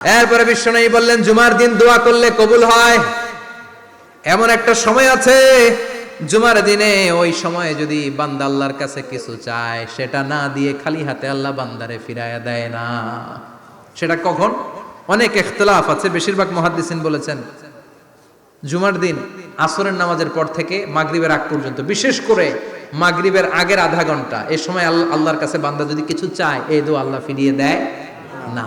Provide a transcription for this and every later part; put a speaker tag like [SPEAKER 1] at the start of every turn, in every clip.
[SPEAKER 1] এরপরে বিশ্বনবী বললেন, জুমার দিন দোয়া করলে কবুল হয়। এমন একটা সময় আছে, জুমার দিনে ওই সময়ে যদি বান্দা আল্লাহর কাছে কিছু চায়, সেটা না দিয়ে খালি হাতে আল্লাহ বান্দারে ফিরাইয়া দেয় না। সেটা কখন? অনেক ইখতলাফ আছে, বেশিরভাগ মহাদ্দিসিন বলেছেন। জুমার দিন আসরের নামাজের পর থেকে মাগরিবের আগ পর্যন্ত, বিশেষ করে মাগরিবের আগের আধা ঘণ্টা এই সময় আল্লাহ আল্লাহর কাছে বান্দা যদি কিছু চায়, এই দো আল্লাহ ফিরিয়ে দেয় না।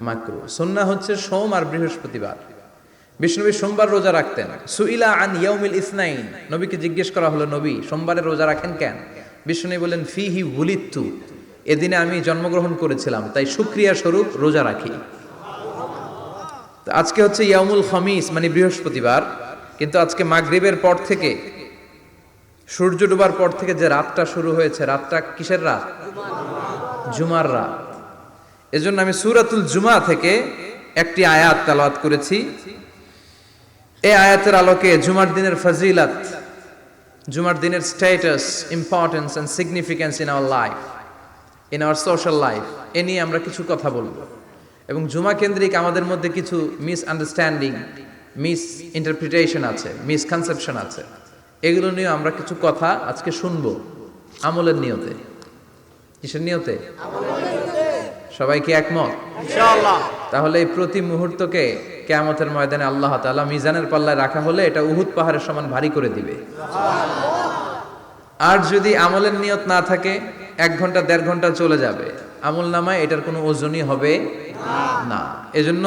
[SPEAKER 1] মাকরু। সন্না হচ্ছে সোম আর বৃহস্পতিবার। বিষ্ণুবী সোমবার রোজা রাখতেন। সুইলা আন ইয়াউমিল ইসনাইন। নবীকে জিজ্ঞেস করা হলো, নবী, সোমবারে রোজা রাখেন কেন? বিষ্ণু বলেন ফি হি বুলিত্তু এদিনে আমি জন্মগ্রহণ করেছিলাম, তাই সুক্রিয়া স্বরূপ রোজা রাখি। আজকে হচ্ছে ইয়ামুল খমিস মানে বৃহস্পতিবার। কিন্তু আজকে মাগরিবের পর থেকে, সূর্য ডোবার পর থেকে যে রাতটা শুরু হয়েছে, রাতটা কিসের রাত? জুমার রাত। এজন্য আমি সুরাতুল জুমা থেকে একটি আয়াত তালাওয়াত করেছি। এই আয়াতের আলোকে জুমার দিনের ফজিলাত, জুমার দিনের status importance and significance in our life in our social life এ নিয়ে আমরা কিছু কথা বলব। এবং জুমা কেন্দ্রিক আমাদের মধ্যে কিছু মিস আন্ডারস্ট্যান্ডিং মিস ইন্টারপ্রিটেশন আছে মিসকনসেপশন আছে। এগুলো নিয়ে আমরা কিছু কথা আজকে শুনব, আমলের নিয়তে। কিসের নিয়তে। সবাই কি একমত তাহলে এই প্রতি মুহূর্তকে কেয়ামতের ময়দানে আল্লাহ তাআলা মিজানের পাল্লায় রাখা হলে এটা উহুদ পাহাড়ের সমান ভারী করে দিবে। আর যদি আমলের নিয়ত না থাকে এক ঘণ্টা দেড় ঘণ্টা চলে যাবে। আমল নামায় এটার কোনো ওজনই হবে না। এজন্য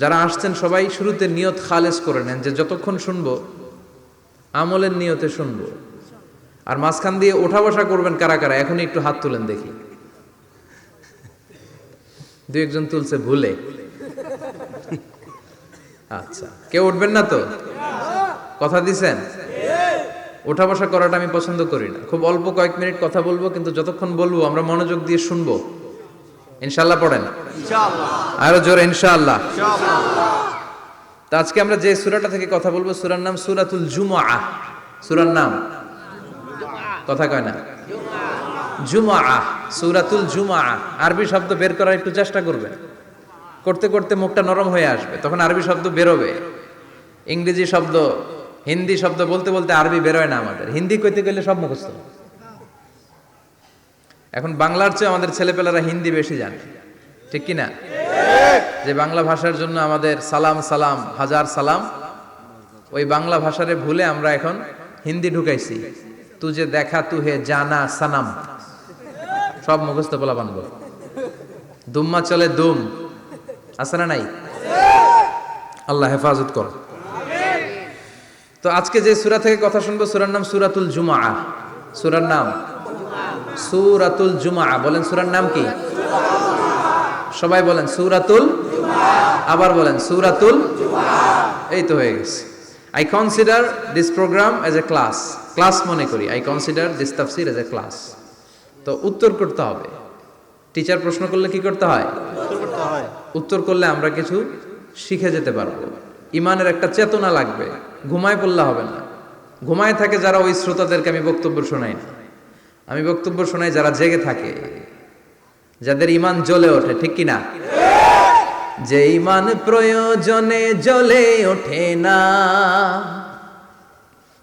[SPEAKER 1] যারা আসছেন সবাই শুরুতে নিয়ত খালেজ করে নেন যে যতক্ষণ শুনব আমলের নিয়তে শুনব। আর মাঝখান দিয়ে ওঠা বসা করবেন কারা কারা? এখনই একটু হাত তুলেন দেখি। দু একজন তুলছে ভুলে। আচ্ছা কেউ উঠবেন না তো? কথা দিছেন? ওঠা বসা করাটা আমি পছন্দ করি না। খুব অল্প কয়েক মিনিট কথা বলব কিন্তু যতক্ষণ বলব আমরা মনোযোগ দিয়ে শুনব। ইনশাল্লাহ পড়েন? আরও জোর ইনশাআল্লাহ। তা আজকে আমরা যে সুরাটা থেকে কথা বলব সুরার নাম সুরাতুল জুমআ। সুরার নাম? কথা কয় না। জুমআ, সূরাতুল জুমআ। আরবি শব্দ বের করার একটু চেষ্টা করবেন করতে করতে মুখটা নরম হয়ে আসবে, তখন আরবি শব্দ বেরোবে। ইংরেজি শব্দ, হিন্দি শব্দ বলতে বলতে আরবি বেরোয় না আমাদের। হিন্দি কইতে গেলে সব মুখস্থ। এখন বাংলার চেয়ে আমাদের ছেলেপেলেরা হিন্দি বেশি জানে। ঠিক কি না যে বাংলা ভাষার জন্য আমাদের সালাম সালাম, হাজার সালাম, ওই বাংলা ভাষারে ভুলে আমরা এখন হিন্দি ঢুকাইছি। তুজে দেখা তুহে জানা সানাম। সব মুখস্থ বলা বানব দুম্মা চলে, দুম। আছে না নাই? আল্লাহ হেফাজত কর। তো আজকে যে সুরা থেকে কথা শুনব, সুরার নাম সুরাতুল জুমা সুরার নাম? সুরাতুল জুমা বলেন সুরার নাম কি? সবাই বলেন সুরাতুল আবার বলেন সুরাতুল এই তো হয়ে গেছে। I consider this program as a class class মনে করি। আই কনসিডার দিস তাফসির এজ এ ক্লাস তো উত্তর করতে হবে। টিচার প্রশ্ন করলে কি করতে হয়? উত্তর করলে আমরা কিছু শিখে যেতে পারব। ইমানের একটা চেতনা লাগবে, ঘুমায় পড়লে হবে না। ঘুমায় থাকে যারা ওই শ্রোতাদেরকে আমি বক্তব্য শোনাই না। আমি বক্তব্য শোনাই যারা জেগে থাকে, যাদের ইমান জ্বলে ওঠে, ঠিক কি না যে ইমান প্রয়োজনে জ্বলে ওঠে না।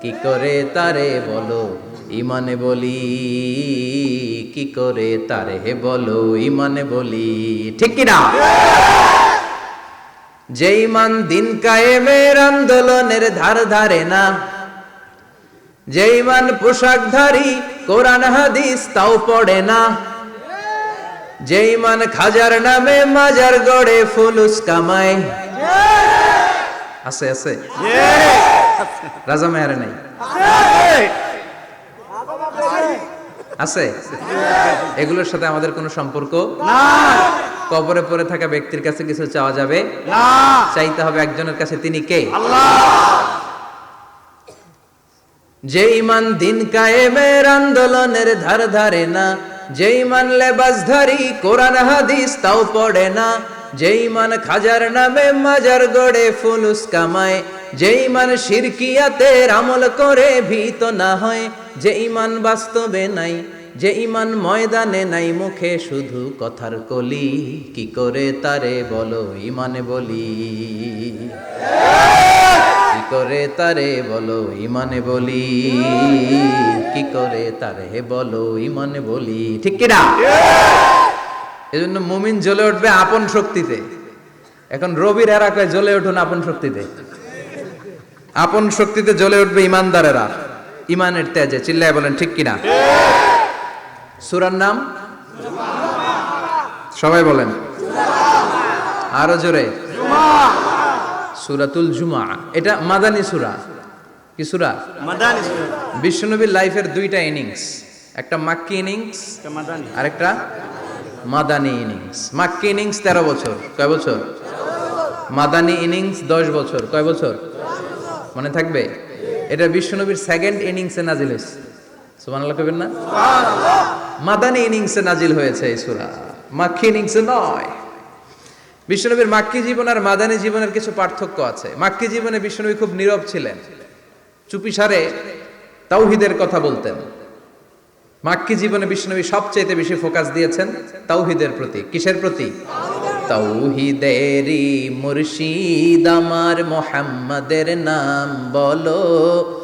[SPEAKER 1] কি করে তারে বলো? ইমানে বলি, কি করে তারে বলো? ইমানে বলি, ঠিক কিনা যে ইমান দিন কায়েমের আন্দোলনের ধার ধারে না, যে ইমান পোশাকধারী, কোরআন, হাদিস তাও পড়ে না, যে ইমান খাজার নামে মাজার গড়ে ফুলুস কামায়। আছে আছে? রাজা মেয়ার নাই। আছে? এগুলোর সাথে আমাদের কোনো সম্পর্ক কবরে পড়ে থাকা ব্যক্তির কাছে কিছু চাওয়া যাবে? চাইতে হবে একজনের কাছে তিনি কে? যে ইমান দিন কায়েমের আন্দোলনের ধার ধারে না যে লেবাস লেবাসধারী কোরআন, হাদিস তাও পড়ে না। যেই মান খাজার নামে মাজার গড়ে ফুলুস কামায়। যেই মান শিরকিয়াতের আমল করে ভীত না হয়। যেই মান বাস্তবে নাই যে ইমান ময়দানে নাই মুখে, শুধু কথার কলি। কি করে তারে বলো ইমানে বলি? কি করে তারে বলো ইমানে বলি? কি করে তারে বলো ইমানে বলি? ঠিক কিনা? এজন্য মুমিন জ্বলে উঠবে আপন শক্তিতে। এখন রবির এরাকায় জ্বলে উঠুন আপন শক্তিতে। আপন শক্তিতে জ্বলে উঠবে ইমানদারেরা। ইমানের তেজে, চিল্লায় বলেন, ঠিক কিনা? সুরার নাম? সবাই বলেন। আরও জোরে। সুরাতুল জুমা। এটা মাদানী সুরা। কি সুরা? বিশ্বনবীর লাইফের দুইটা ইনিংস। একটা মাক্কি ইনিংস
[SPEAKER 2] মাদানি।
[SPEAKER 1] আর একটা মাদানী ইনিংস। মাক্কি ইনিংস তেরো বছর। কয় বছর? মাদানী ইনিংস দশ বছর। কয় বছর? মনে থাকবে? এটা বিশ্বনবীর সেকেন্ড ইনিংসে নাজিল হয়েছে। সুবহানাল্লাহ কবেন না? মাদানী ইনিংসে নাজিল হয়েছে এই সূরা। মাক্কি ইনিংসে নয়। বিশ্বনবীর মাক্কি জীবন আর মাদানী জীবনের কিছু পার্থক্য আছে। মাক্কি জীবনে বিশ্বনবী খুব নীরব ছিলেন। চুপিসারে তাওহিদের কথা বলতেন। মাক্কি জীবনে বিষ্ণবী সবচেয়ে বেশি ফোকাস দিয়েছেন তাওহিদের প্রতি। কিসের প্রতি? তাওহিদেরই মুর্শিদ আমার মোহাম্মদের নাম বলো।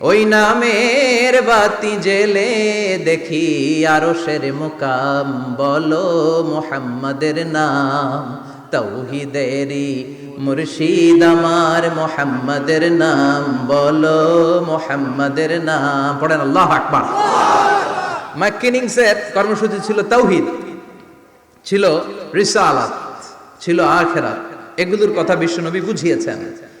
[SPEAKER 1] ওই নামের বাতি জেলে দেখি আরও সের মুকাম, বলো মোহাম্মদের নাম তৌহিদেরি মুর্শিদ আমার মোহাম্মদের নাম, বলো মোহাম্মদের নাম। পড়েন আল্লাহ আকবার। ম্যাকিনিংসের কর্মসূচি ছিল তৌহিদ, ছিল রিসালাত, ছিল আখেরাত। এগুলোর কথা বিশ্বনবী বুঝিয়েছেন।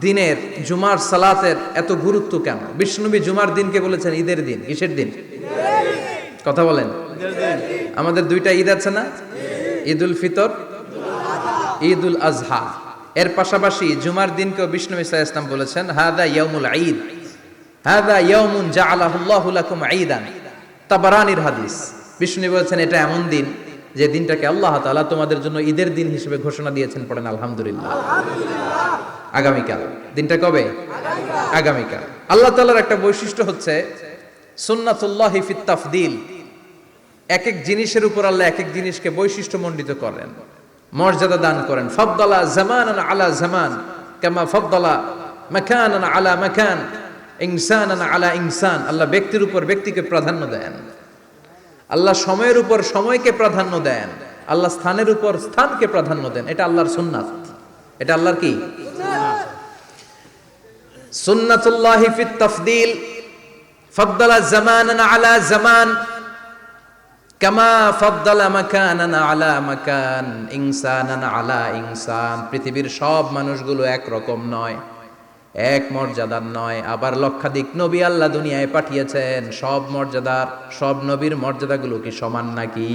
[SPEAKER 1] দিনের জুমার সালাতের এত গুরুত্ব কেন? বিষ্ণুবী জুমার দিনকে বলেছেন, ঈদের দিন। কিসের দিন? কথা বলেন। আমাদের দুইটা ঈদ আছে না? ঈদ উল ফিতর ঈদ উল আজহা। এর পাশাপাশি জুমার দিনকেও বিষ্ণু ইসা ইসলাম বলেছেন হাদা ইয়ামুল ঈদ। হাদা ইয়ামুন জাআলাহুল্লাহু লাকুম ঈদান। তাবারানির হাদিস। বিষ্ণু বলেছেন, এটা এমন দিন যে দিনটাকে আল্লাহ তাআলা তোমাদের জন্য ঈদের দিন হিসেবে ঘোষণা দিয়েছেন পড়েন, আলহামদুলিল্লাহ। আগামীকাল। দিনটা কবে? আগামীকাল। আল্লাহ তাআলার একটা বৈশিষ্ট্য হচ্ছে সুন্নাতুল্লাহি ফিত তাফদিল। এক এক জিনিসের উপর আল্লাহ এক এক জিনিসকে বৈশিষ্ট্য মণ্ডিত করেন। মর্যাদা দান করেন। ফদ্দলা জামান আলা জামান কামা ফদ্দলা মাকান আলা মাকান ইনসান আলা ইনসান। আল্লাহ ব্যক্তির উপর ব্যক্তিকে প্রাধান্য দেন। আল্লাহ সময়ের উপর সময়কে প্রাধান্য দেন। আল্লাহ স্থানের উপর স্থানকে প্রাধান্য দেন। এটা আল্লাহর সুন্নাত। এটা আল্লাহর কি? আলা জামান, কামা ইনসান। পৃথিবীর সব মানুষগুলো এক রকম নয়, এক মর্যাদার নয়। আবার লক্ষাধিক নবী আল্লাহ দুনিয়ায় পাঠিয়েছেন, সব মর্যাদার, সব নবীর মর্যাদাগুলো কি সমান নাকি?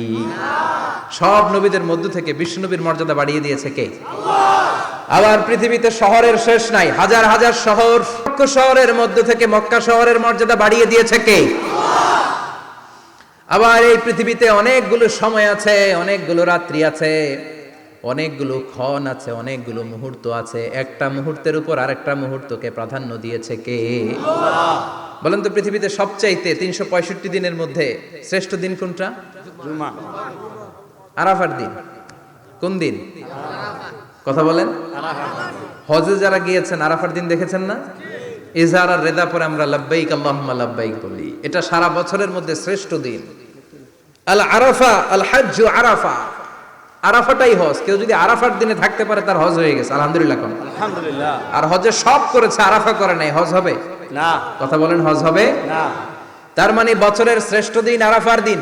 [SPEAKER 1] সব নবীদের মধ্য থেকে বিষ্ণু নবীর মর্যাদা বাড়িয়ে দিয়েছে কে? আবার পৃথিবীতে শহরের শেষ নাই। হাজার হাজার শহর শহরের মধ্যে থেকে মক্কা শহরের মর্যাদা বাড়িয়ে দিয়েছে কে? আবার এই পৃথিবীতে অনেকগুলো সময় আছে অনেকগুলো রাত্রি আছে অনেকগুলো ক্ষণ আছে অনেকগুলো মুহূর্ত আছে। একটা মুহূর্তের উপর আরেকটা মুহূর্তকে প্রাধান্য দিয়েছে কে? বলেন তো পৃথিবীতে সবচাইতে তিনশো পঁয়ষট্টি দিনের মধ্যে শ্রেষ্ঠ দিন কোনটা? আরাফার দিন। কোন দিন? কথা বলেন? হজে যারা গিয়েছেন আরাফার দিন দেখেছেন না? ইজহার আর রেদা পরে আমরা লাব্বাইক আল্লাহুম্মা লাব্বাইক বলি। এটা সারা বছরের মধ্যে শ্রেষ্ঠ দিন। আল আরাফা আল হাজ্জ আরাফা। আরাফাটাই হজ। কেউ যদি আরাফার দিনে থাকতে পারে তার হজ হয়ে গেছে। আলহামদুলিল্লাহ কোন।
[SPEAKER 2] আলহামদুলিল্লাহ।
[SPEAKER 1] আর হজে সব করেছে আরাফা করে নাই। হজ হবে?
[SPEAKER 2] না।
[SPEAKER 1] কথা বলেন হজ হবে?
[SPEAKER 2] না।
[SPEAKER 1] তার মানে বছরের শ্রেষ্ঠ দিন আরাফার দিন।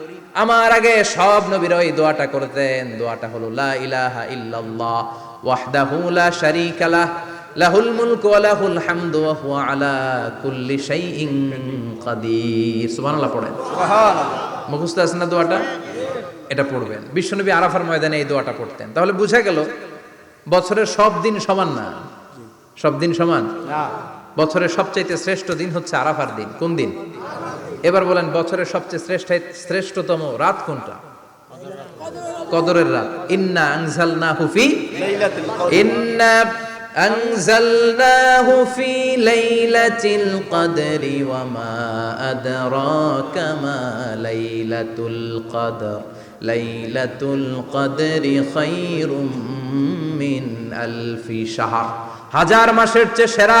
[SPEAKER 1] আমার আগে সব নবীরা ওই দোয়াটা করতেন। দোয়াটা হলো লা ইলাহা ইল্লাল্লাহ ওয়াহদাহু লা শারীকা লাহ লাহুল মুলকু ওয়া লাহুল হামদু ওয়া হুয়া আলা কুল্লি শাইইন কাদির সুবহানাল্লাহ পড়েন।
[SPEAKER 2] সুবহানাল্লাহ।
[SPEAKER 1] মুখস্থ আছে না দোয়াটা? এটা পড়বেন। বিশ্বনবী আরাফার ময়দানে এই দোয়াটা পড়তেন। তাহলে বুঝা গেল বছরের সব দিন সমান না? সব দিন সমান? বছরের সবচাইতে শ্রেষ্ঠ দিন হচ্ছে আরাফার দিন। কোন দিন? এবার বলেন বছরের সবচেয়ে শ্রেষ্ঠ শ্রেষ্ঠতম রাত কোনটা কদরের রাত ইন্না আনজালনা হুফি
[SPEAKER 2] লাইলাতুল কদর
[SPEAKER 1] ইন্না أنزلناه في ليلة القدر وما أدراك ما ليلة القدر ليلة القدر خير من ألف شهر হাজার মাসের চেয়ে সেরা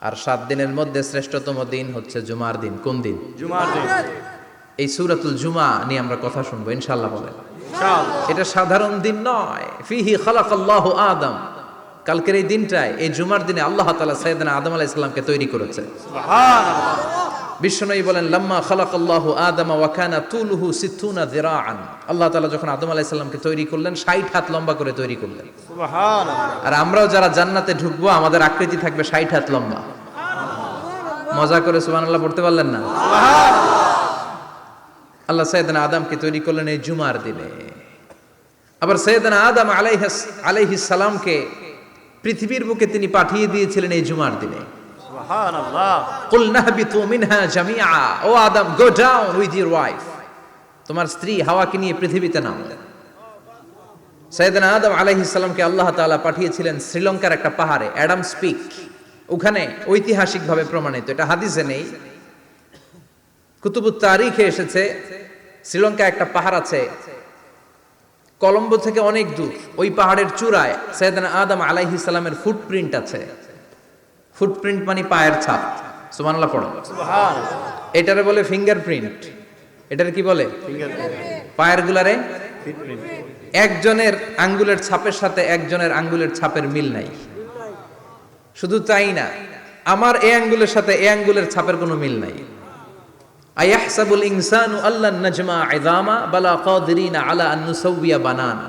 [SPEAKER 1] আর সাত দিনের মধ্যে শ্রেষ্ঠতম দিন হচ্ছে জুমার দিন। কোন দিন?
[SPEAKER 2] জুমার দিন।
[SPEAKER 1] এই সুরাতুল জুমা নিয়ে আমরা কথা শুনব ইনশাল্লাহ বলেন।
[SPEAKER 2] ইনশাআল্লাহ।
[SPEAKER 1] এটা সাধারণ দিন নয়। ফিহি খালাকাল্লাহ আদম। কালকের এই দিনটায় এই জুমার দিনে আল্লাহ তাআলা সাইয়েদনা আদম আলাইহিস সালামকে তৈরি করেছে।
[SPEAKER 2] সুবহানাল্লাহ।
[SPEAKER 1] বিশ্বনবী বলেন লাম্মা খালাকাল্লাহু আদম ওয়া কানা তুলুহু সিত্তুনা যিরাআন। আল্লাহ তাআলা যখন আদম আলাইহিস সালামকে তৈরি করলেন 60 হাত লম্বা করে তৈরি করলেন।
[SPEAKER 2] সুবহানাল্লাহ।
[SPEAKER 1] আর আমরাও যারা জান্নাতে ঢুকবো আমাদের আকৃতি থাকবে 60 হাত লম্বা। মজা করে সুবহানাল্লাহ পড়তে পারলেন না? আল্লাহ সৈয়দনা আদমকে তৈরি করলেন এই জুমার দিনে। আবার সৈয়দনা আদম আলাইহিস আলাইহিস সালামকে পৃথিবীর বুকে তিনি পাঠিয়ে দিয়েছিলেন এই জুমার দিনে।
[SPEAKER 2] সুবহানাল্লাহ।
[SPEAKER 1] কুল নাহবিতু মিনহা জামিআ। ও আদম, go down with your wife. তোমার স্ত্রী হাওয়াকে নিয়ে পৃথিবীতে নাও সৈয়দনা আদম আলাইহিস সালামকে আল্লাহ তাআলা পাঠিয়েছিলেন শ্রীলঙ্কার একটা পাহাড়ে, অ্যাডাম স্পিক। ওখানে ঐতিহাসিকভাবে প্রমাণিত, এটা হাদিসে নেই। কুতুবুত তারিখে এসেছে, শ্রীলঙ্কা একটা পাহাড় আছে, কলম্বো থেকে অনেক দূর। ওই পাহাড়ের চূড়ায় সৈয়দনা আদম আলাইহিস সালামের ফুটপ্রিন্ট আছে। ফুটপ্রিন্ট মানে পায়ের ছাপ। সুবহানাল্লাহ পড়ো। এটারে বলে ফিঙ্গারপ্রিন্ট এটার কি বলে? পায়ের গুলারে একজনের আঙ্গুলের ছাপের সাথে একজনের আঙ্গুলের ছাপের মিল নাই। শুধু তাই না আমার এই আঙ্গুলের সাথে এই আঙ্গুলের ছাপের কোনো মিল নাই। আয়াহসাবুল ইনসানু আল্লাহ নাজমা ইযামা বালা কাদিরিনা আলা আন নুসাউবিয়া বানানা।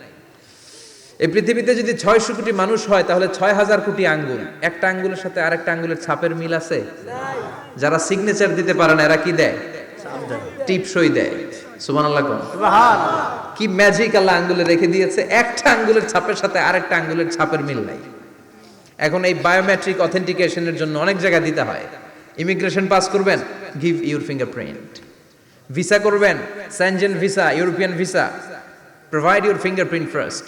[SPEAKER 1] এই পৃথিবীতে যদি ছয়শো কোটি মানুষ হয় তাহলে ছয় হাজার কোটি আঙ্গুল। একটা আঙ্গুলের সাথে আরেকটা আঙ্গুলের ছাপের মিল আছে? যারা সিগনেচার দিতে পারে না এরা কি দেয়? টিপসই দেয়। সুমান আল্লাহ কি ম্যাজিক আল্লাহ আঙ্গুলে রেখে দিয়েছে? একটা আঙ্গুলের ছাপের সাথে আরেকটা আঙ্গুলের ছাপের মিল নাই। এখন এই বায়োমেট্রিক অথেন্টিকেশনের জন্য অনেক জায়গায় দিতে হয়। ইমিগ্রেশন পাস করবেন গিভ ইউর ফিঙ্গারপ্রিন্ট ভিসা করবেন Schengen visa European visa provide your fingerprint first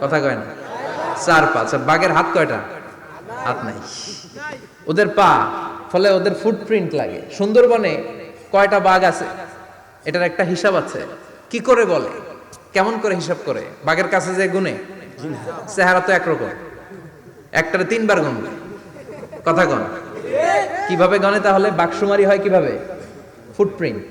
[SPEAKER 1] কথা কয় না? চার পা। আচ্ছা বাঘের হাত কয়টা? হাত নাই। ওদের পা, ফলে ওদের ফুটপ্রিন্ট লাগে। সুন্দরবনে কয়টা বাঘ আছে? এটার একটা হিসাব আছে। কি করে বলে? কেমন করে হিসাব করে? বাঘের কাছে যে গুনে চেহারা তো একরকম। একটারে তিনবার গুনবে কথা কন। কীভাবে গনে তাহলে? বাঘসুমারি হয় কীভাবে? ফুটপ্রিন্ট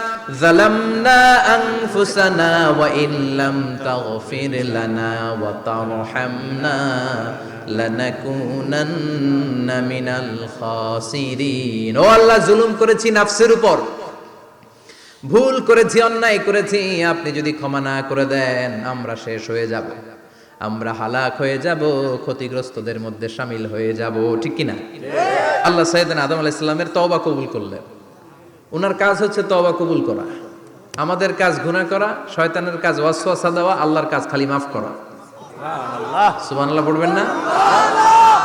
[SPEAKER 1] ظلمنا أنفسنا وإن لم تغفر لنا وترحمنا لنكونن من الخاسرين ও আল্লাহ জুলুম করেছি নাফসের উপর ভুল করেছি অন্যায় করেছি আপনি যদি ক্ষমা না করে দেন আমরা শেষ হয়ে যাব আমরা হালাক হয়ে যাব ক্ষতিগ্রস্তদের মধ্যে সামিল হয়ে যাব ঠিক কিনা আল্লাহ সাইদান আদম আলাহ ইসলামের তওবা কবুল করলেন ওনার কাজ হচ্ছে তবা কবুল করা। আমাদের কাজ গুণা করা শয়তানের কাজ ওয়াসওয়াসা দেওয়া আল্লাহর কাজ খালি মাফ করা।
[SPEAKER 2] আল্লাহ
[SPEAKER 1] সুবহানাল্লাহ পড়বেন না?